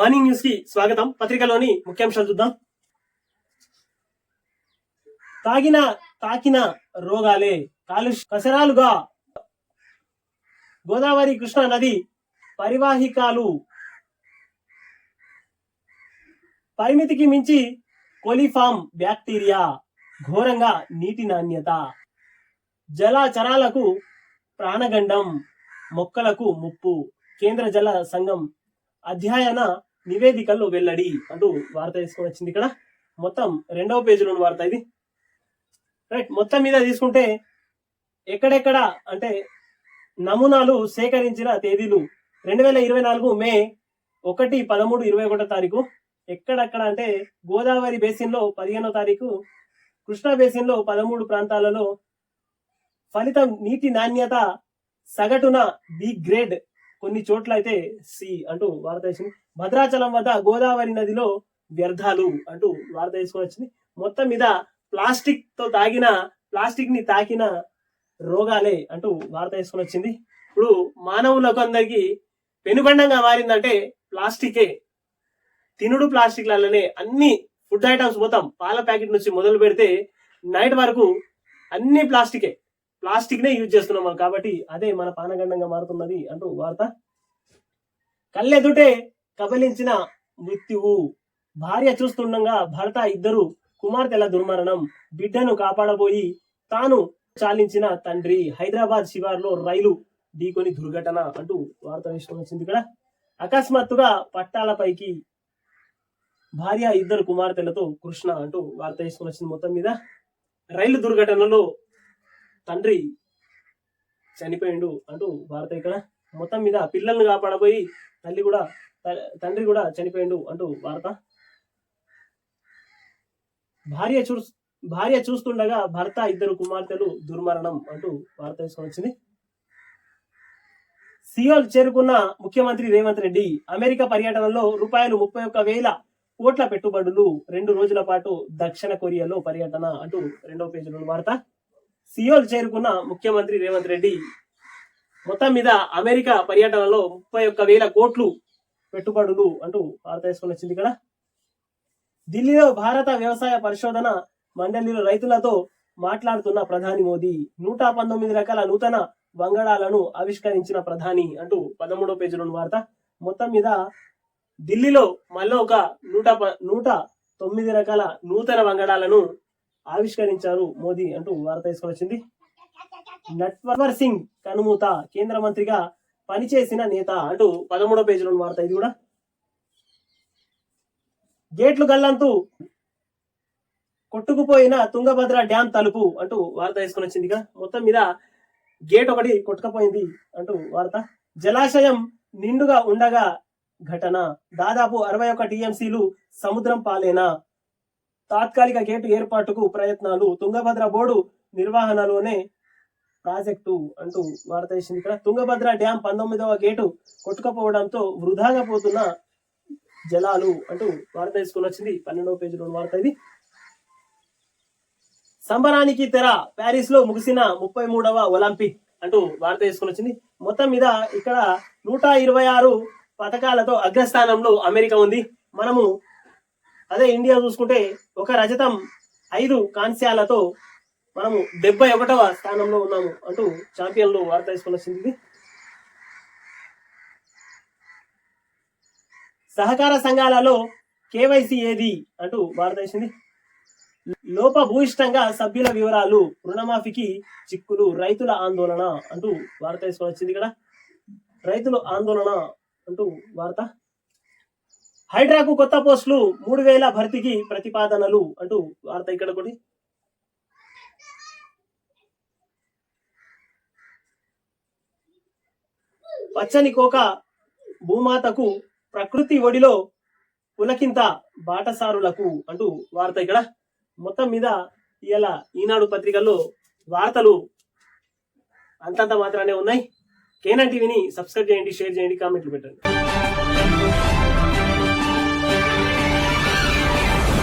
Morning న్యూస్కి స్వాగతం. పత్రికలోని ముఖ్యాంశాలు చూద్దాం. తాగిన తాకిన రోగాలే. కాలుష్య కసరాలుగా. గోదావరి కృష్ణా నది పరివాహికాలు. పరిమితికి మించి కోలిఫామ్ బ్యాక్టీరియా. ఘోరంగా నీటి నాణ్యత. జలచరాలకు ప్రాణగండం. మొక్కలకు ముప్పు. కేంద్ర జల సంఘం అధ్యయన నివేదికల్లో వెల్లడి అంటూ వార్త తీసుకొని వచ్చింది ఇక్కడ. మొత్తం రెండవ పేజీలోని వార్త ఇది. రైట్ మొత్తం మీద తీసుకుంటే ఎక్కడెక్కడ అంటే నమూనాలు సేకరించిన తేదీలు రెండు వేల ఇరవై నాలుగు మే ఒకటి పదమూడు ఇరవై ఒకటో తారీఖు. ఎక్కడెక్కడ అంటే గోదావరి బేసిన్లో పదిహేనో తారీఖు కృష్ణా బేసిన్లో పదమూడు ప్రాంతాలలో ఫలితం నీటి నాణ్యత సగటున బి గ్రేడ్ కొన్ని చోట్ల అయితే సి అంటూ వార్త వేసింది భద్రాచలం వద్ద గోదావరి నదిలో వ్యర్థాలు అంటూ వార్త వేసుకొని వచ్చింది. మొత్తం మీద ప్లాస్టిక్తో తాగిన ప్లాస్టిక్ని తాకిన రోగాలే అంటూ వార్త వేసుకొని వచ్చింది. ఇప్పుడు మానవులకు అందరికి పెనుబండంగా మారిందంటే ప్లాస్టికే. తినుడు ప్లాస్టిక్లలోనే అన్ని ఫుడ్ ఐటమ్స్ మొత్తం పాల ప్యాకెట్ నుంచి మొదలు పెడితే నైట్ వరకు అన్ని ప్లాస్టికే. ప్లాస్టిక్ నే యూజ్ చేస్తున్నాం మనం కాబట్టి అదే మన పానగండంగా మారుతున్నది అంటూ వార్త. కళ్ళెదుటే కబలించిన మృత్యువు. భార్య చూస్తుండగా భర్త ఇద్దరు కుమార్తెల దుర్మరణం. బిడ్డను కాపాడబోయి తాను చాలించిన తండ్రి. హైదరాబాద్ శివార్లో రైలు ఢీకొని దుర్ఘటన అంటూ వార్త విషయం వచ్చింది ఇక్కడ. అకస్మాత్తుగా పట్టాలపైకి భార్య ఇద్దరు కుమార్తెలతో కృష్ణ అంటూ వార్త వేసుకుని వచ్చింది మొత్తం మీద. రైలు దుర్ఘటనలో తండ్రి చనిపోయిండు అంటూ భారత ఇక్కడ మొత్తం మీద పిల్లల్ని కాపాడబోయి తల్లి కూడా తండ్రి కూడా చనిపోయిండు అంటూ భారత. భార్య చూ భార్య చూస్తుండగా భర్త ఇద్దరు కుమార్తెలు దుర్మరణం అంటూ వార్త తీసుకొని వచ్చింది. సియోల్ చేరుకున్న ముఖ్యమంత్రి రేవంత్ రెడ్డి అమెరికా పర్యటనలో రూపాయలు ముప్పై ఒక్క వేల కోట్ల పెట్టుబడులు రెండు రోజుల పాటు దక్షిణ కొరియాలో పర్యటన అంటూ రెండవ పేజీలో వార్త సియోల్ చేరుకున్న ముఖ్యమంత్రి రేవంత్ రెడ్డి మొత్తం మీద అమెరికా పర్యటనలో ముప్పై ఒక్క వేల కోట్లు పెట్టుబడులు అంటూ వార్త వేసుకొని వచ్చింది ఇక్కడ. ఢిల్లీలో భారత వ్యవసాయ పరిశోధన మండలిలో రైతులతో మాట్లాడుతున్న ప్రధాని మోదీ నూట పంతొమ్మిది రకాల నూతన వంగడాలను ఆవిష్కరించిన ప్రధాని అంటూ పదమూడో పేజీలోని వార్త. మొత్తం మీద ఢిల్లీలో మళ్ళీ ఒక నూట నూట తొమ్మిది రకాల నూతన వంగడాలను ఆవిష్కరించారు మోదీ అంటూ వార్త తీసుకొచ్చింది నట్వర్ సింగ్ కనుమూత కేంద్ర మంత్రిగా పనిచేసిన నేత అంటూ పదమూడో పేజీలో వార్త ఇది కూడా. గేట్లు గల్లంతు కొట్టుకుపోయిన తుంగభద్ర డ్యాం తలుపు అంటూ వార్త వేసుకొని వచ్చింది ఇక. మొత్తం మీద గేట్ ఒకటి కొట్టుకుపోయింది అంటూ వార్త. జలాశయం నిండుగా ఉండగా ఘటన. దాదాపు అరవై ఒక టీఎంసీలు సముద్రం పాలేనా. తాత్కాలిక గేటు ఏర్పాటుకు ప్రయత్నాలు తుంగభద్ర బోర్డు నిర్వహణలోనే ప్రాజెక్టు అంటూ వార్త వేసింది ఇక్కడ. తుంగభద్ర డ్యాం పంతొమ్మిదవ గేటు కొట్టుకపోవడంతో వృధాగా పోతున్న జలాలు అంటూ వార్త తీసుకుని వచ్చింది. పన్నెండవ పేజీలో వార్త ఇది. సంబరానికి తెర ప్యారిస్లో ముగిసిన ముప్పై మూడవ ఒలింపిక్ అంటూ వార్త తీసుకుని వచ్చింది. మొత్తం మీద ఇక్కడ నూట ఇరవై ఆరు పథకాలతో అగ్రస్థానంలో అమెరికా ఉంది. మనము అదే ఇండియా చూసుకుంటే ఒక రజతం ఐదు కాంస్యాలతో మనము డెబ్బై ఒకటవ స్థానంలో ఉన్నాము అంటూ ఛాంపియన్లు వార్త తీసుకుని సహకార సంఘాలలో కేవైసీ ఏది అంటూ భారత వేసింది. లోపభూయిష్టంగా సభ్యుల వివరాలు రుణమాఫీకి చిక్కులు రైతుల ఆందోళన అంటూ వార్త తీసుకొని వచ్చింది ఇక్కడ. రైతుల ఆందోళన అంటూ వార్త. హైడ్రాకు కొత్త పోస్టులు మూడు వేల భర్తీకి ప్రతిపాదనలు అంటూ వార్త ఇక్కడ కూడా పచ్చని కోక భూమాతకు ప్రకృతి ఒడిలో పులకింత బాటసారులకు అంటూ వార్త ఇక్కడ. మొత్తం మీద ఇలా ఈనాడు పత్రికల్లో వార్తలు అంతంత మాత్రానే ఉన్నాయి. కేనా టీవీని సబ్స్క్రైబ్ చేయండి షేర్ చేయండి కామెంట్లు పెట్టండి.